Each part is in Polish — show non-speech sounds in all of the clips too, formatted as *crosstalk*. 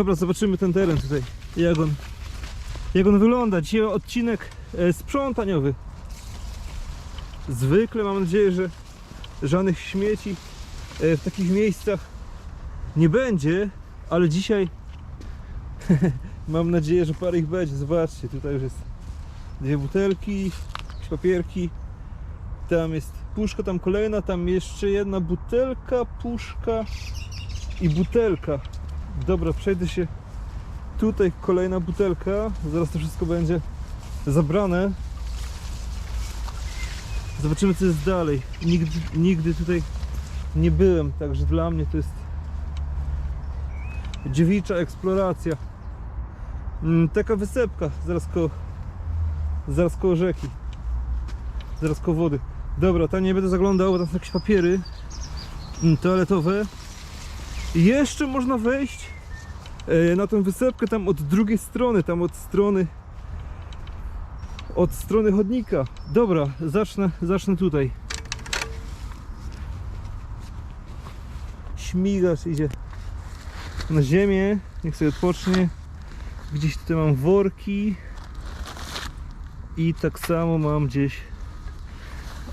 Dobra, zobaczymy ten teren tutaj. Jak on, jak on wygląda. Dzisiaj odcinek e, sprzątaniowy. Zwykle mam nadzieję, że żadnych śmieci e, w takich miejscach nie będzie, ale dzisiaj *laughs* mam nadzieję, że parę ich będzie. Zobaczcie, tutaj już jest dwie butelki, papierki. Tam jest puszka, tam kolejna, tam jeszcze jedna butelka, puszka i butelka. Dobra, przejdę się. Tutaj kolejna butelka. Zaraz to wszystko będzie zabrane. Zobaczymy co jest dalej. Nigdy, nigdy tutaj nie byłem, także dla mnie to jest dziewicza eksploracja. Mm, Taka wysepka zaraz koło, zaraz koło rzeki. Zaraz koło wody. Dobra, tam nie będę zaglądał, bo tam są jakieś papiery mm, toaletowe. Jeszcze można wejść e, na tą wysepkę tam od drugiej strony, tam od strony od strony chodnika. Dobra, zacznę, zacznę tutaj. Śmigacz idzie na ziemię, niech sobie odpocznie. Gdzieś tutaj mam worki i tak samo mam gdzieś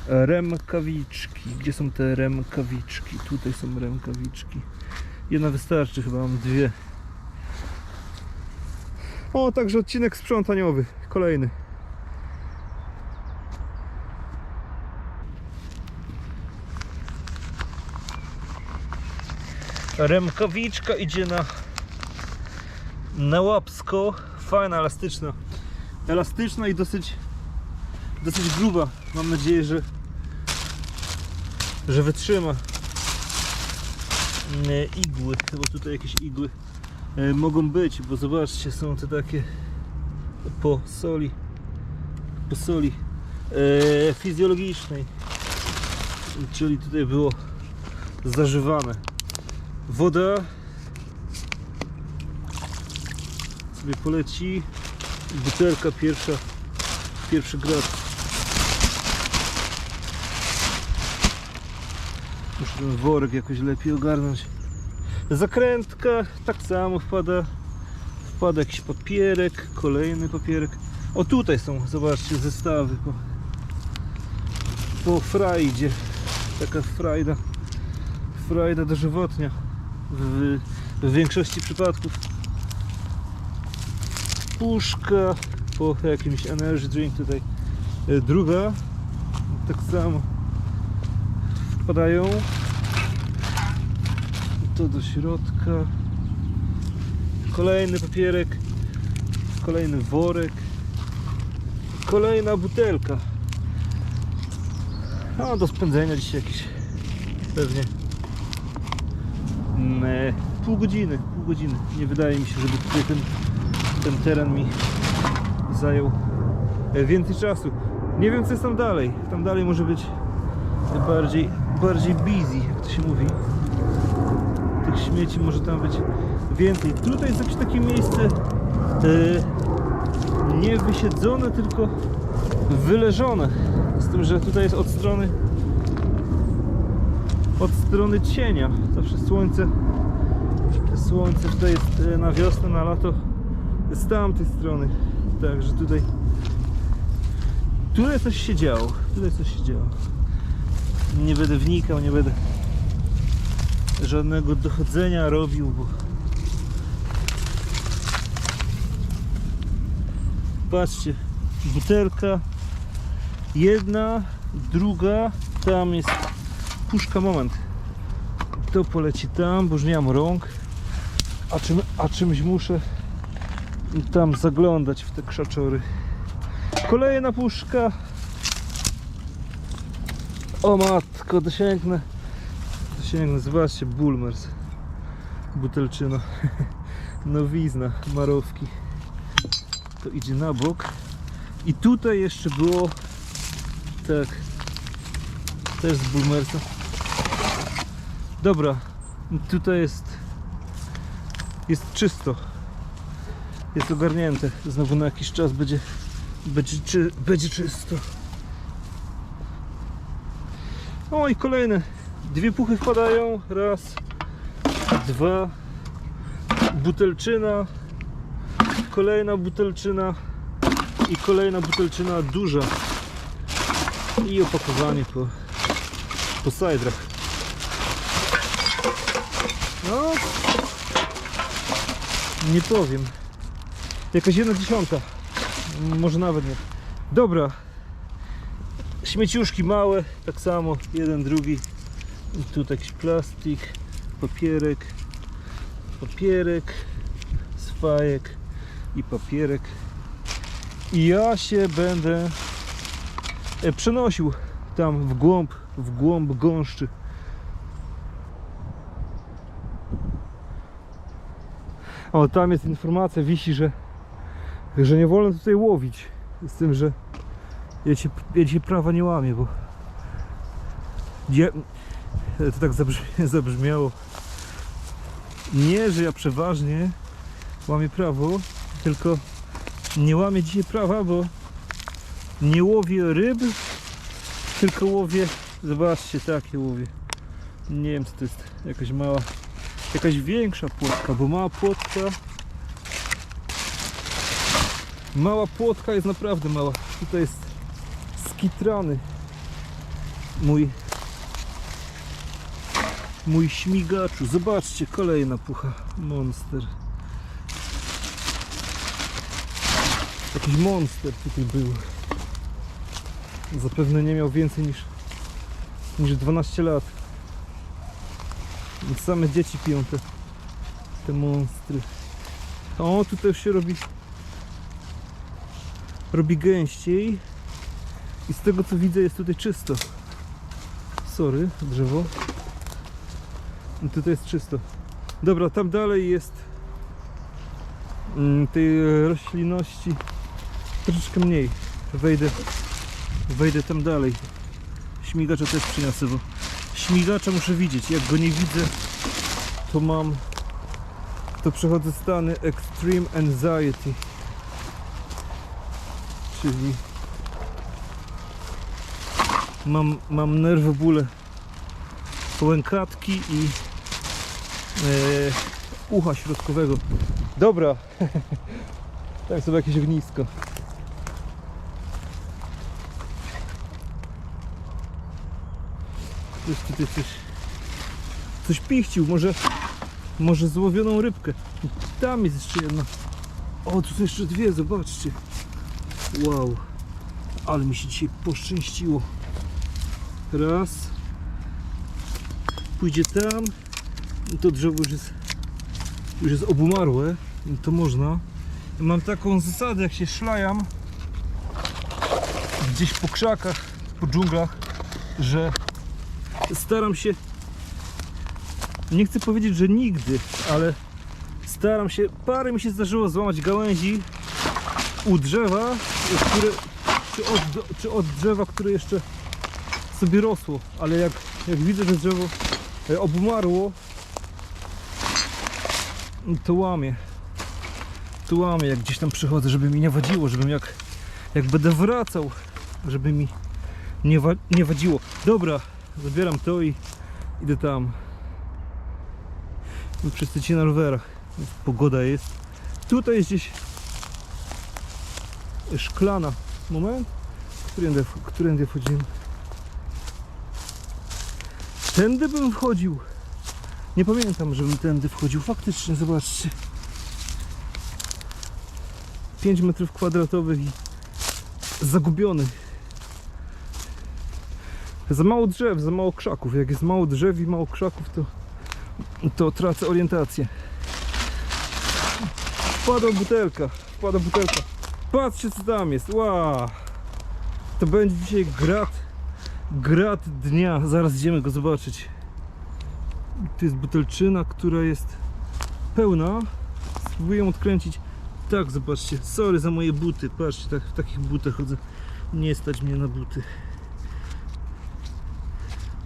remkawiczki. Gdzie są te remkawiczki? Tutaj są remkawiczki. Jedna wystarczy, chyba mam dwie. O, także odcinek sprzątaniowy, kolejny. Remkawiczka idzie na na łapsko. Fajna, elastyczna. Elastyczna i dosyć dosyć gruba. Mam nadzieję, że że wytrzyma igły, bo tutaj jakieś igły e, mogą być, bo zobaczcie, są te takie po soli po soli e, fizjologicznej. Czyli tutaj było zażywane. Woda sobie poleci. Butelka pierwsza pierwszy grad Muszę ten worek jakoś lepiej ogarnąć. Zakrętka tak samo wpada. Wpada jakiś papierek, kolejny papierek. O tutaj są, zobaczcie, zestawy po, po frajdzie. Taka frajda. Frajda dożywotnia. W, w większości przypadków. Puszka po jakimś energy drink tutaj. E, Druga. Tak samo wpadają. To do środka. Kolejny papierek. Kolejny worek. Kolejna butelka. No do spędzenia dzisiaj jakieś pewnie mm, pół godziny, pół godziny. Nie wydaje mi się, żeby tutaj ten, ten teren mi zajął e, więcej czasu. Nie wiem co jest tam dalej. Tam dalej może być bardziej, bardziej busy, jak to się mówi. Tych śmieci może tam być więcej. Tutaj jest jakieś takie miejsce e, nie wysiedzone, tylko wyleżone. Z tym, że tutaj jest od strony od strony cienia. Zawsze słońce słońce tutaj jest e, na wiosnę, na lato z tamtej strony. Także tutaj tutaj coś się działo. Tutaj coś się działo nie będę wnikał, nie będę żadnego dochodzenia robił, bo patrzcie, butelka jedna, druga, tam jest puszka, moment. To poleci tam, bo już nie mam rąk a, czym, a czymś muszę tam zaglądać w te krzaczory. Kolejna puszka o matko, dosięgnę. Dosięgnę, zobaczcie, Bulmers. Butelczyna. *laughs* Nowizna, marowki. To idzie na bok. I tutaj jeszcze było tak. Też z Bulmersa. Dobra, tutaj jest jest czysto. Jest ogarnięte. Znowu na jakiś czas będzie będzie, czy, będzie czysto. O i kolejne. Dwie puchy wpadają. Raz, dwa. butelczyna, kolejna butelczyna i kolejna butelczyna duża i opakowanie po, po sajdrach. No, nie powiem. Jakaś jedna dziesiąta. Może nawet nie. Dobra. Śmieciuszki małe, tak samo, jeden, drugi. I tu jakiś plastik, papierek, papierek, swajek i papierek. I ja się będę e, przenosił tam w głąb, w głąb gąszczy. O, tam jest informacja, wisi, że, że nie wolno tutaj łowić. Z tym, że ja dzisiaj, ja dzisiaj prawa nie łamię, bo ja, to tak zabrzmi, *laughs* zabrzmiało. Nie, że ja przeważnie łamię prawo, tylko nie łamię dzisiaj prawa, bo nie łowię ryb, tylko łowię, zobaczcie, takie łowię. Nie wiem, co to jest, jakaś mała, jakaś większa płotka, bo mała płotka, mała płotka jest naprawdę mała. Tutaj jest skitrany mój mój śmigaczu. Zobaczcie, kolejna pucha monster. Jakiś monster tutaj był. Zapewne nie miał więcej niż niż 12 lat. Więc same dzieci piją te, te monstry. O, tutaj już się robi robi gęściej. I z tego co widzę jest tutaj czysto. Sorry, drzewo. I tutaj jest czysto. Dobra, tam dalej jest mm, tej roślinności troszeczkę mniej. Wejdę, wejdę tam dalej. Śmigacza też przyniosę, bo śmigacza muszę widzieć. Jak go nie widzę, to mam to przechodzę stany extreme anxiety. Czyli mam, mam nerwobóle łękatki i e, ucha środkowego. Dobra, *laughs* tak sobie jakieś ognisko. Ktoś tutaj coś, coś pichcił, może, może złowioną rybkę. Tam jest jeszcze jedna. O, tu są jeszcze dwie, zobaczcie. Wow, ale mi się dzisiaj poszczęściło. Raz. Pójdzie tam. To drzewo już jest, już jest obumarłe. To można. Mam taką zasadę, jak się szlajam gdzieś po krzakach, po dżunglach, że staram się nie chcę powiedzieć, że nigdy, ale staram się, parę mi się zdarzyło złamać gałęzi u drzewa, które, czy, od, czy od drzewa, które jeszcze sobie rosło, ale jak, jak widzę, że drzewo e, obumarło, to łamię. To łamię, jak gdzieś tam przychodzę, żeby mi nie wadziło, żebym jak, jak będę wracał, żeby mi nie, wa nie wadziło. Dobra, zabieram to i idę tam. No, Wszyscy ci na rowerach. Pogoda jest. Tutaj jest gdzieś szklana. Moment. Którędy, którędy wchodzimy? Tędy bym wchodził. Nie pamiętam, żebym tędy wchodził. Faktycznie, zobaczcie. 5 metrów kwadratowych i zagubiony. Za mało drzew, za mało krzaków. Jak jest mało drzew i mało krzaków, to, to tracę orientację. Wpadła butelka, wpadła butelka. Patrzcie co tam jest, wow. To będzie dzisiaj grat, grat dnia. Zaraz idziemy go zobaczyć. Tu jest butelczyna, która jest pełna. Spróbuję odkręcić. Tak, zobaczcie. Sorry za moje buty. Patrzcie, tak, w takich butach chodzę. Nie stać mnie na buty.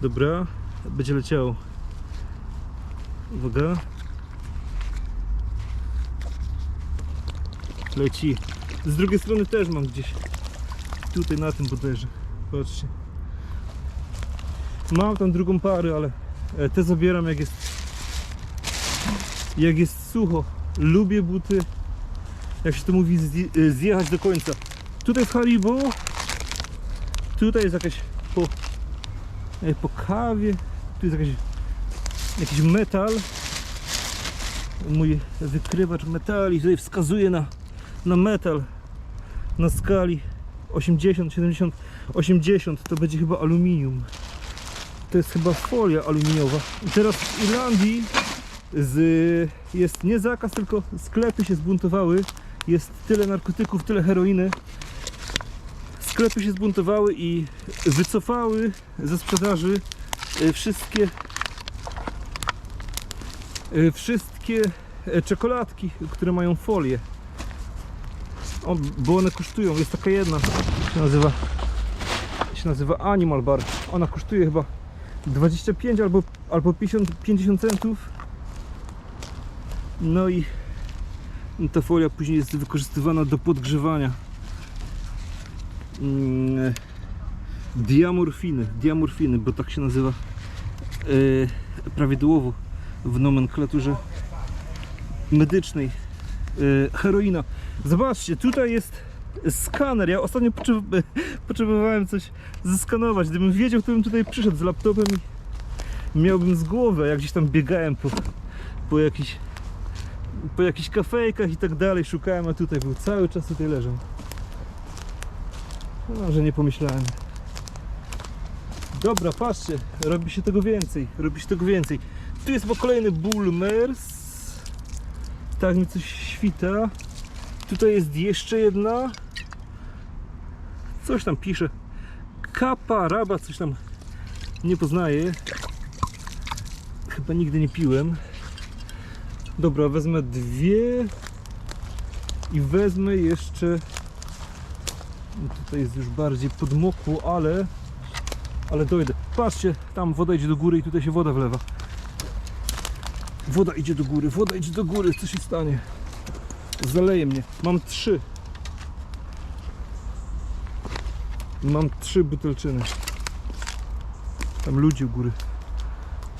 Dobra, będzie leciało. Uwaga. Leci. Z drugiej strony też mam gdzieś. Tutaj na tym bodajże. Patrzcie. Mam tam drugą parę, ale e, te zabieram jak jest jak jest sucho. Lubię buty, jak się to mówi, y, zjechać do końca. Tutaj jest Haribo. Tutaj jest jakaś po, e, po kawie. Tu jest jakaś, jakiś metal. Mój wykrywacz metali tutaj wskazuje na, na metal na skali 80, 70, 80 to będzie chyba aluminium. To jest chyba folia aluminiowa. I teraz w Irlandii z, jest nie zakaz, tylko sklepy się zbuntowały. Jest tyle narkotyków, tyle heroiny. Sklepy się zbuntowały i wycofały ze sprzedaży e, wszystkie e, wszystkie e, czekoladki, które mają folię. O, bo one kosztują. Jest taka jedna, się nazywa się nazywa Animal Bar. Ona kosztuje chyba 25 albo, albo 50, 50 centów. No i ta folia później jest wykorzystywana do podgrzewania mm, diamorfiny, diamorfiny, bo tak się nazywa e, prawidłowo w nomenklaturze medycznej e, heroina. Zobaczcie, tutaj jest skaner. Ja ostatnio potrzeb- *laughs* potrzebowałem coś zeskanować. Gdybym wiedział, to bym tutaj przyszedł z laptopem i miałbym z głowy, jak gdzieś tam biegałem po, po jakichś po jakichś kafejkach i tak dalej szukałem, a tutaj był cały czas tutaj leżał. No, że nie pomyślałem. Dobra, patrzcie, robi się tego więcej, robi się tego więcej. Tu jest chyba kolejny Bulmers. Tak mi coś świta. Tutaj jest jeszcze jedna. Coś tam pisze. Kapa, raba, coś tam nie poznaję. Chyba nigdy nie piłem. Dobra, wezmę dwie i wezmę jeszcze. Tutaj jest już bardziej podmokło, ale ale dojdę. Patrzcie, tam woda idzie do góry i tutaj się woda wlewa. Woda idzie do góry, woda idzie do góry, co się stanie? Zaleje mnie. Mam trzy. Mam trzy butelczyny. Tam ludzie u góry.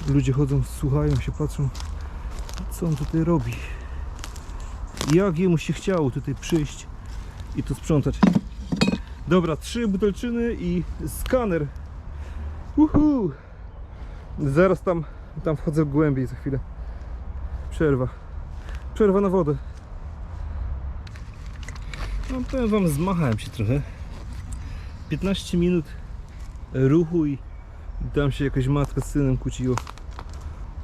Ludzie chodzą, słuchają się, patrzą, co on tutaj robi. Jak jemu się chciało tutaj przyjść i to sprzątać. Dobra, trzy butelczyny i skaner. Uhu. Zaraz tam, tam wchodzę głębiej za chwilę. Przerwa. Przerwa na wodę. No powiem wam, zmachałem się trochę. 15 minut ruchu i tam się jakaś matka z synem kłóciło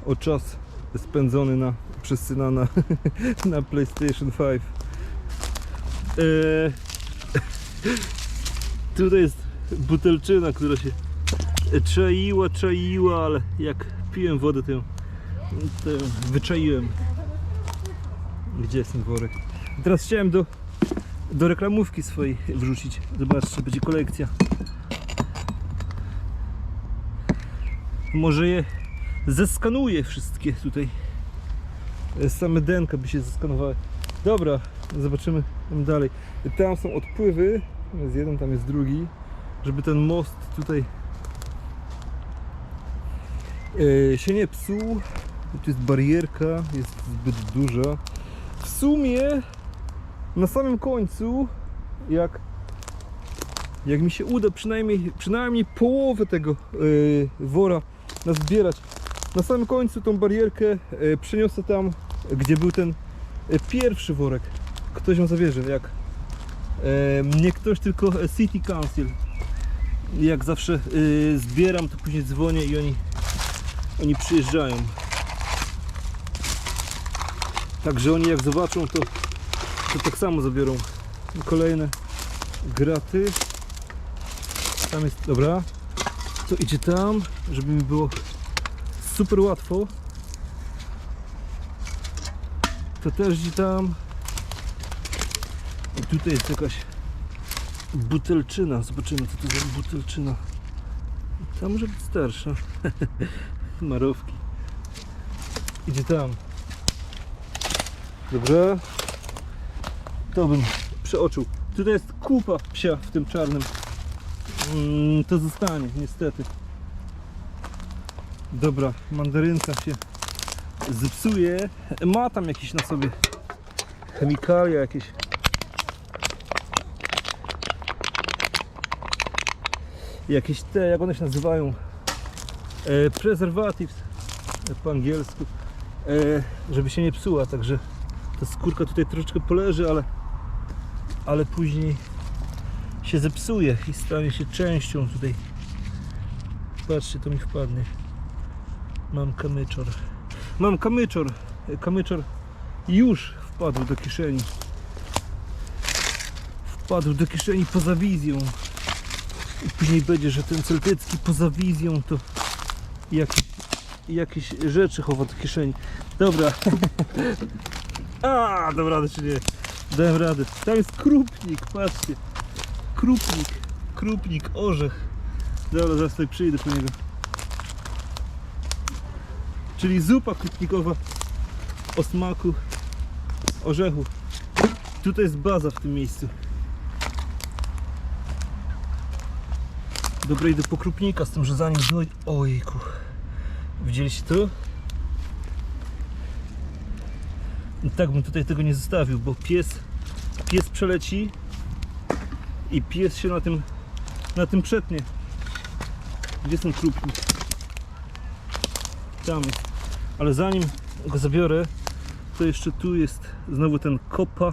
o czas spędzony na, przez syna na, *laughs* na PlayStation 5. Eee, *laughs* tutaj jest butelczyna, która się czaiła, czaiła, ale jak piłem wodę, to ją, to ją wyczaiłem. Gdzie jest ten worek? Teraz chciałem do, do reklamówki swojej wrzucić. Zobaczcie, będzie kolekcja. Może je zeskanuję wszystkie tutaj. Same denka by się zeskanowały. Dobra, zobaczymy tam dalej. Tam są odpływy. Jest jeden, tam jest drugi. Żeby ten most tutaj e, się nie psuł. Tu jest barierka, jest zbyt duża. W sumie na samym końcu, jak, jak mi się uda przynajmniej, przynajmniej połowę tego yy, wora nazbierać, na samym końcu tą barierkę yy, przeniosę tam, gdzie był ten yy, pierwszy worek. Ktoś ją zabierze, jak yy, nie ktoś, tylko City Council. Jak zawsze yy, zbieram, to później dzwonię i oni, oni przyjeżdżają. Także oni jak zobaczą, to, to tak samo zabiorą kolejne graty. Tam jest, dobra. To idzie tam, żeby mi było super łatwo. To też idzie tam. I tutaj jest jakaś butelczyna. Zobaczymy co to za butelczyna. Ta może być starsza. *laughs* Marowki. Idzie tam. Dobrze. To bym przeoczył. Tutaj jest kupa psia w tym czarnym. Mm, to zostanie, niestety. Dobra, mandarynka się zepsuje. Ma tam jakiś na sobie chemikalia jakieś. Jakieś te, jak one się nazywają? E, preservatives e, po angielsku. E, żeby się nie psuła, także ta skórka tutaj troszeczkę poleży, ale, ale później się zepsuje i stanie się częścią tutaj. Patrzcie, to mi wpadnie. Mam kamyczor. Mam kamyczor. Kamyczor już wpadł do kieszeni. Wpadł do kieszeni poza wizją. I później będzie, że ten celtycki poza wizją to jakieś, jakieś rzeczy chowa do kieszeni. Dobra. *laughs* A, radę czy nie? Dałem radę. Tam jest krupnik, patrzcie. Krupnik, krupnik, orzech. Dobra, zaraz tutaj przyjdę po niego. Czyli zupa krupnikowa o smaku orzechu. Tutaj jest baza w tym miejscu. Dobra, idę po krupnika z tym rzezaniem dojdzie. Ojku. Widzieliście to? I tak bym tutaj tego nie zostawił, bo pies, pies przeleci i pies się na tym, na tym przetnie. Gdzie ten krupnik? Tam jest. Ale zanim go zabiorę, to jeszcze tu jest znowu ten kopa,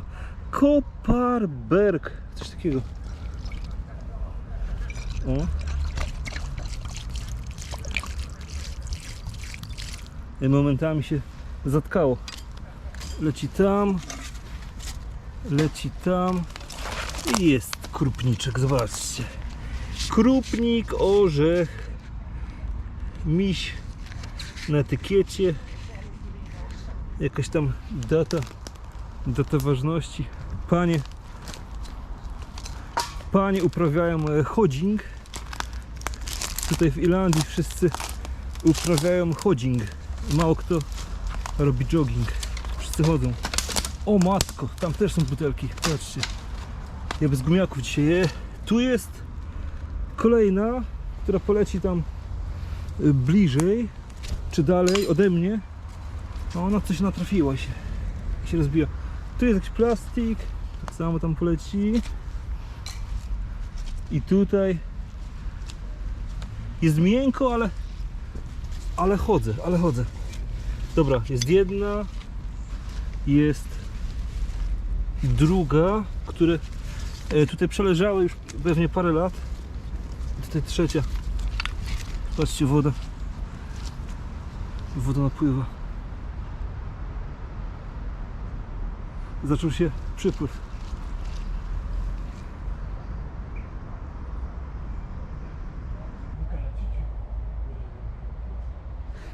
koparberg, coś takiego. O. I momentami się zatkało. Leci tam, leci tam i jest krupniczek, zobaczcie. Krupnik, orzech, miś na etykiecie, jakaś tam data, data ważności. Panie, panie uprawiają e, chodzing. Tutaj w Irlandii wszyscy uprawiają chodzing. Mało kto robi jogging. Wszyscy chodzą. O matko, tam też są butelki. Patrzcie. Ja bez gumiaków dzisiaj je. Tu jest kolejna, która poleci tam y, bliżej, czy dalej ode mnie. No ona coś natrafiła się. się rozbija. Tu jest jakiś plastik. Tak samo tam poleci. I tutaj jest miękko, ale ale chodzę, ale chodzę. Dobra, jest jedna, jest druga, które e, tutaj przeleżały już pewnie parę lat. Tutaj trzecia. Patrzcie, woda. Woda napływa. Zaczął się przypływ.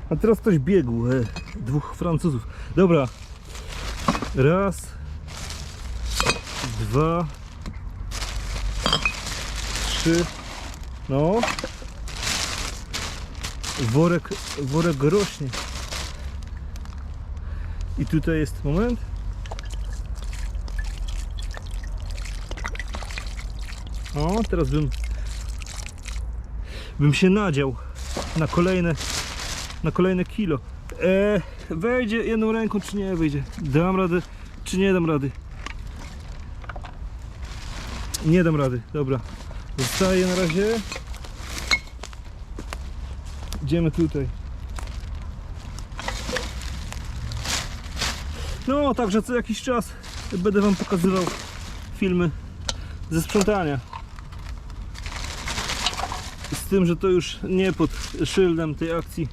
A teraz ktoś biegł. E, dwóch Francuzów. Dobra. Raz. Dwa. Trzy. No. Worek, worek rośnie. I tutaj jest moment. O, teraz bym bym się nadział na kolejne na kolejne kilo. E, wejdzie jedną ręką, czy nie wejdzie? Dam radę, czy nie dam rady? Nie dam rady, dobra. Zostaje na razie. Idziemy tutaj. No, także co jakiś czas będę Wam pokazywał filmy ze sprzątania. Z tym, że to już nie pod szyldem tej akcji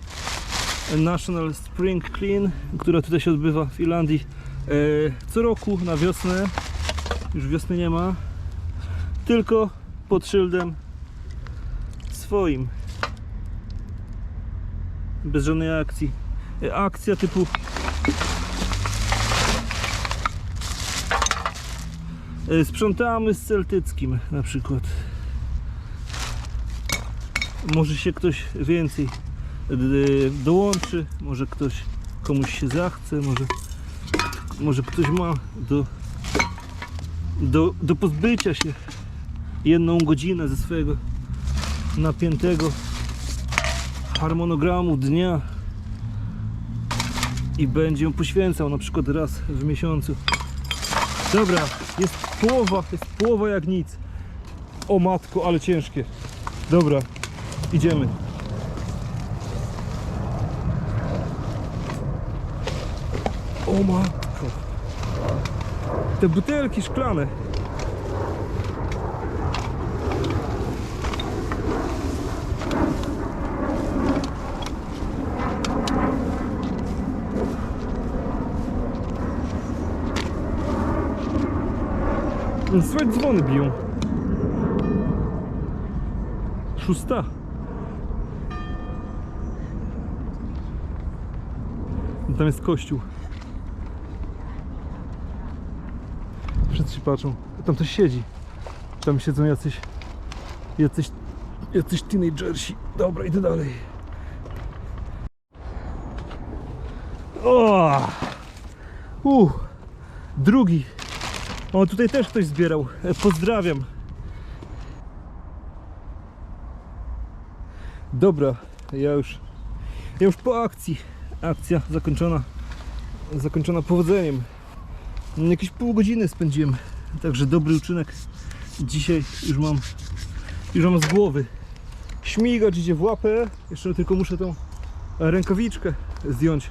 National Spring Clean, która tutaj się odbywa w Irlandii e, co roku na wiosnę. Już wiosny nie ma, tylko pod szyldem swoim. Bez żadnej akcji. E, Akcja typu e, sprzątamy z celtyckim na przykład. Może się ktoś więcej dołączy, może ktoś komuś się zachce, może, może ktoś ma do, do, do pozbycia się jedną godzinę ze swojego napiętego harmonogramu dnia i będzie ją poświęcał na przykład raz w miesiącu Dobra, jest połowa, jest połowa jak nic. O matko, ale ciężkie. Dobra, idziemy. O matko. Te butelki szklane. Słuchaj, dzwony biją. Szósta. Tam jest kościół. Patrzą. Tam ktoś siedzi. Tam siedzą jacyś... Jacyś... Jacyś teenagersi. Dobra, idę dalej. O! Uh, drugi. O, tutaj też ktoś zbierał. E, Pozdrawiam. Dobra, ja już, ja już po akcji. Akcja zakończona, zakończona powodzeniem. Jakieś pół godziny spędziłem, także dobry uczynek. Dzisiaj już mam, już mam z głowy. Śmigacz idzie w łapę, jeszcze tylko muszę tą rękawiczkę zdjąć.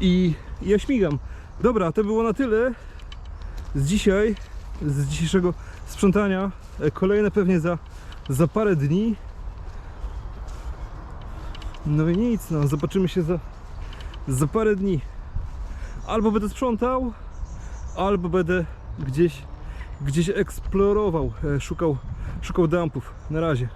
I ja śmigam. Dobra, to było na tyle z dzisiaj, z dzisiejszego sprzątania. Kolejne pewnie za, za parę dni. No i nic, no, zobaczymy się za, za parę dni. Albo będę sprzątał, albo będę gdzieś, gdzieś eksplorował, e, szukał, szukał dumpów. Na razie.